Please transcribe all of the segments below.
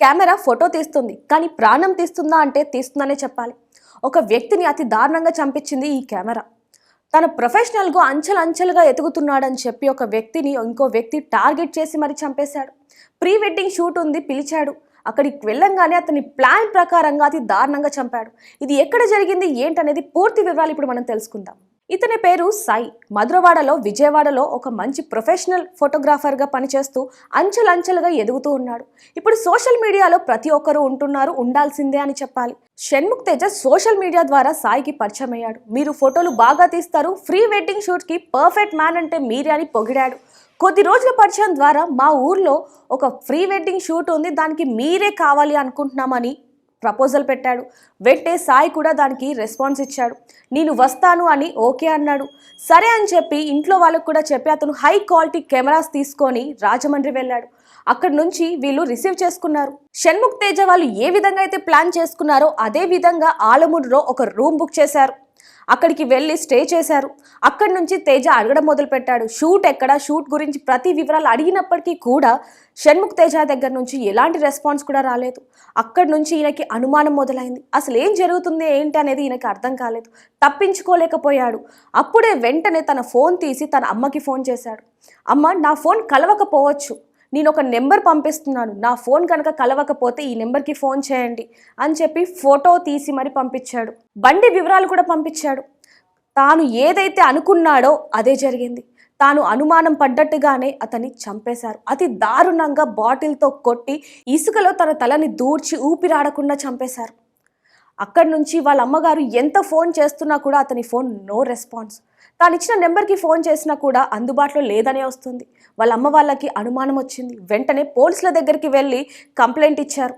Camera photo తీస్తుంది కానీ ప్రాణం తీస్తుందా అంటే తీస్తుందనే చెప్పాలి. ఒక వ్యక్తిని అతి దారుణంగా చంపించింది ఈ కెమెరా. తన ప్రొఫెషనల్గా అంచెలంచెలుగా ఎదుగుతున్నాడని చెప్పి ఒక వ్యక్తిని ఇంకో వ్యక్తి టార్గెట్ చేసి మరి చంపేశాడు. ప్రీ వెడ్డింగ్ షూట్ ఉంది పిలిచాడు. అక్కడికి వెళ్ళంగానే అతని ప్లాన్ ప్రకారంగా అతి దారుణంగా చంపాడు. ఇది ఎక్కడ జరిగింది ఏంటనేది పూర్తి వివరాలు ఇప్పుడు మనం తెలుసుకుందాం. ఇతని పేరు సాయి. మధురవాడలో విజయవాడలో ఒక మంచి ప్రొఫెషనల్ ఫోటోగ్రాఫర్గా పనిచేస్తూ అంచెలంచెలుగా ఎదుగుతూ ఉన్నాడు. ఇప్పుడు సోషల్ మీడియాలో ప్రతి ఒక్కరూ ఉంటున్నారు ఉండాల్సిందే అని చెప్పాలి. షణ్ముఖ్ తేజ సోషల్ మీడియా ద్వారా సాయికి పరిచయం అయ్యాడు. మీరు ఫోటోలు బాగా తీస్తారు ఫ్రీ వెడ్డింగ్ షూట్కి పర్ఫెక్ట్ మ్యాన్ అంటే మీరే అని పొగిడాడు. కొద్ది రోజుల పరిచయం ద్వారా మా ఊర్లో ఒక ఫ్రీ వెడ్డింగ్ షూట్ ఉంది దానికి మీరే కావాలి అనుకుంటున్నామని ప్రపోజల్ పెట్టాడు. వెంటే సాయి కూడా దానికి రెస్పాన్స్ ఇచ్చాడు. నేను వస్తాను అని ఓకే అన్నాడు. సరే అని చెప్పి ఇంట్లో వాళ్ళకు కూడా చెప్పి అతను హై క్వాలిటీ కెమెరాస్ తీసుకొని రాజమండ్రి వెళ్ళాడు. అక్కడి నుంచి వీళ్ళు రిసీవ్ చేసుకున్నారు. షణ్ముఖ్ తేజ వాళ్ళు ఏ విధంగా అయితే ప్లాన్ చేసుకున్నారో అదే విధంగా ఆలమూరులో ఒక రూమ్ బుక్ చేశారు. అక్కడికి వెళ్ళి స్టే చేశారు. అక్కడి నుంచి తేజ అడగడం మొదలుపెట్టాడు. షూట్ ఎక్కడ? షూట్ గురించి ప్రతి వివరాలు అడిగినప్పటికీ కూడా షణ్ముఖ్ తేజ దగ్గర నుంచి ఎలాంటి రెస్పాన్స్ కూడా రాలేదు. అక్కడి నుంచి ఈయనకి అనుమానం మొదలైంది. అసలు ఏం జరుగుతుంది? ఏంటి అనేది ఈయనకి అర్థం కాలేదు. తప్పించుకోలేకపోయాడు. అప్పుడే వెంటనే తన ఫోన్ తీసి తన అమ్మకి ఫోన్ చేశాడు. అమ్మ నా ఫోన్ కలవకపోవచ్చు. నేను ఒక నెంబర్ పంపిస్తున్నాను. నా ఫోన్ కనుక కలవకపోతే ఈ నెంబర్కి ఫోన్ చేయండి అని చెప్పి ఫోటో తీసి మరి పంపించాడు. బండి వివరాలు కూడా పంపించాడు. తాను ఏదైతే అనుకున్నాడో అదే జరిగింది. తాను అనుమానం పడ్డట్టుగానే అతన్ని చంపేశారు. అతి దారుణంగా బాటిల్తో కొట్టి ఇసుకలో తన తలని దూర్చి ఊపిరాడకుండా చంపేశారు. అక్కడి నుంచి వాళ్ళ అమ్మగారు ఎంత ఫోన్ చేస్తున్నా కూడా అతని ఫోన్ నో రెస్పాన్స్. తాను ఇచ్చిన నెంబర్కి ఫోన్ చేసినా కూడా అందుబాటులో లేదనే వస్తుంది. వాళ్ళ అమ్మ వాళ్ళకి అనుమానం వచ్చింది. వెంటనే పోలీసుల దగ్గరికి వెళ్ళి కంప్లైంట్ ఇచ్చారు.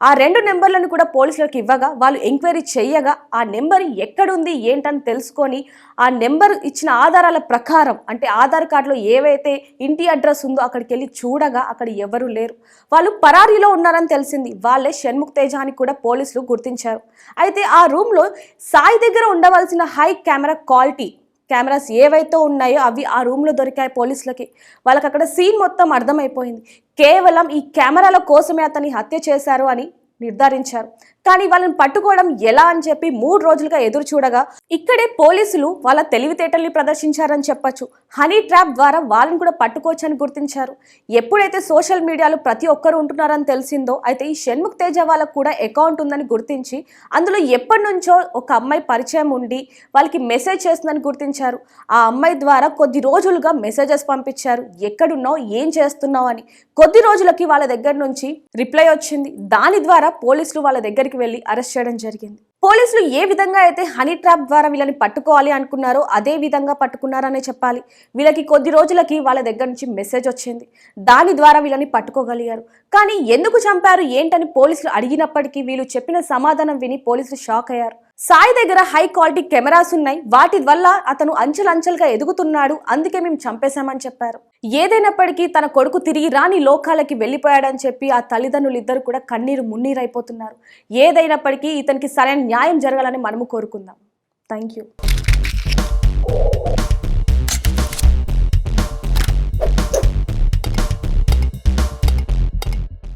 ఆ రెండు నెంబర్లను కూడా పోలీసులకు ఇవ్వగా వాళ్ళు ఎంక్వైరీ చేయగా ఆ నెంబర్ ఎక్కడుంది ఏంటని తెలుసుకొని ఆ నెంబర్ ఇచ్చిన ఆధారాల ప్రకారం అంటే ఆధార్ కార్డులో ఏవైతే ఇంటి అడ్రస్ ఉందో అక్కడికి వెళ్ళి చూడగా అక్కడ ఎవరు లేరు. వాళ్ళు పరారీలో ఉన్నారని తెలిసింది. వాళ్ళే షణ్ముఖ్ తేజాని కూడా పోలీసులు గుర్తించారు. అయితే ఆ రూమ్లో సాయి దగ్గర ఉండవలసిన హై కెమెరా క్వాలిటీ కెమెరాస్ ఏవైతే ఉన్నాయో అవి ఆ రూమ్లో దొరికాయి పోలీసులకి. వాళ్ళకి అక్కడ సీన్ మొత్తం అర్థమైపోయింది. కేవలం ఈ కెమెరాల కోసమే అతన్ని హత్య చేశారు అని నిర్ధారించారు. కానీ వాళ్ళని పట్టుకోవడం ఎలా అని చెప్పి మూడు రోజులుగా ఎదురు చూడగా ఇక్కడే పోలీసులు వాళ్ళ తెలివితేటల్ని ప్రదర్శించారని చెప్పొచ్చు. హనీ ట్రాప్ ద్వారా వాళ్ళని కూడా పట్టుకోవచ్చని గుర్తించారు. ఎప్పుడైతే సోషల్ మీడియాలో ప్రతి ఒక్కరు ఉంటున్నారని తెలిసిందో అయితే ఈ షణ్ముఖ్ తేజ వాళ్ళకు కూడా అకౌంట్ ఉందని గుర్తించి అందులో ఎప్పటి నుంచో ఒక అమ్మాయి పరిచయం ఉండి వాళ్ళకి మెసేజ్ చేస్తుందని గుర్తించారు. ఆ అమ్మాయి ద్వారా కొద్ది రోజులుగా మెసేజెస్ పంపించారు. ఎక్కడున్నావు? ఏం చేస్తున్నావు? అని కొద్ది రోజులకి వాళ్ళ దగ్గర నుంచి రిప్లై వచ్చింది. దాని ద్వారా పోలీసులు వాళ్ళ దగ్గరికి వెళ్ళి అరెస్ట్ చేయడం జరిగింది. పోలీసులు ఏ విధంగా అయితే హనీ ట్రాప్ ద్వారా వీళ్ళని పట్టుకోవాలి అనుకున్నారో అదే విధంగా పట్టుకున్నారనే చెప్పాలి. వీళ్ళకి కొద్ది రోజులకి వాళ్ళ దగ్గర నుంచి మెసేజ్ వచ్చింది. దాని ద్వారా వీళ్ళని పట్టుకోగలిగారు. కానీ ఎందుకు చంపారు? ఏంటని పోలీసులు అడిగినప్పటికీ వీళ్ళు చెప్పిన సమాధానం విని పోలీసులు షాక్ అయ్యారు. సాయి దగ్గర హై క్వాలిటీ కెమెరాస్ ఉన్నాయి. వాటి వల్ల అతను అంచెలంచెలుగా ఎదుగుతున్నాడు. అందుకే మేము చంపేశామని చెప్పారు. ఏదైనప్పటికీ తన కొడుకు తిరిగి రాని లోకాలకి వెళ్ళిపోయాడని చెప్పి ఆ తల్లిదండ్రులు ఇద్దరు కూడా కన్నీరు మున్నీరైపోతున్నారు. ఏదైనప్పటికీ ఇతనికి సరైన న్యాయం జరగాలని మనము కోరుకుందాం. Thank you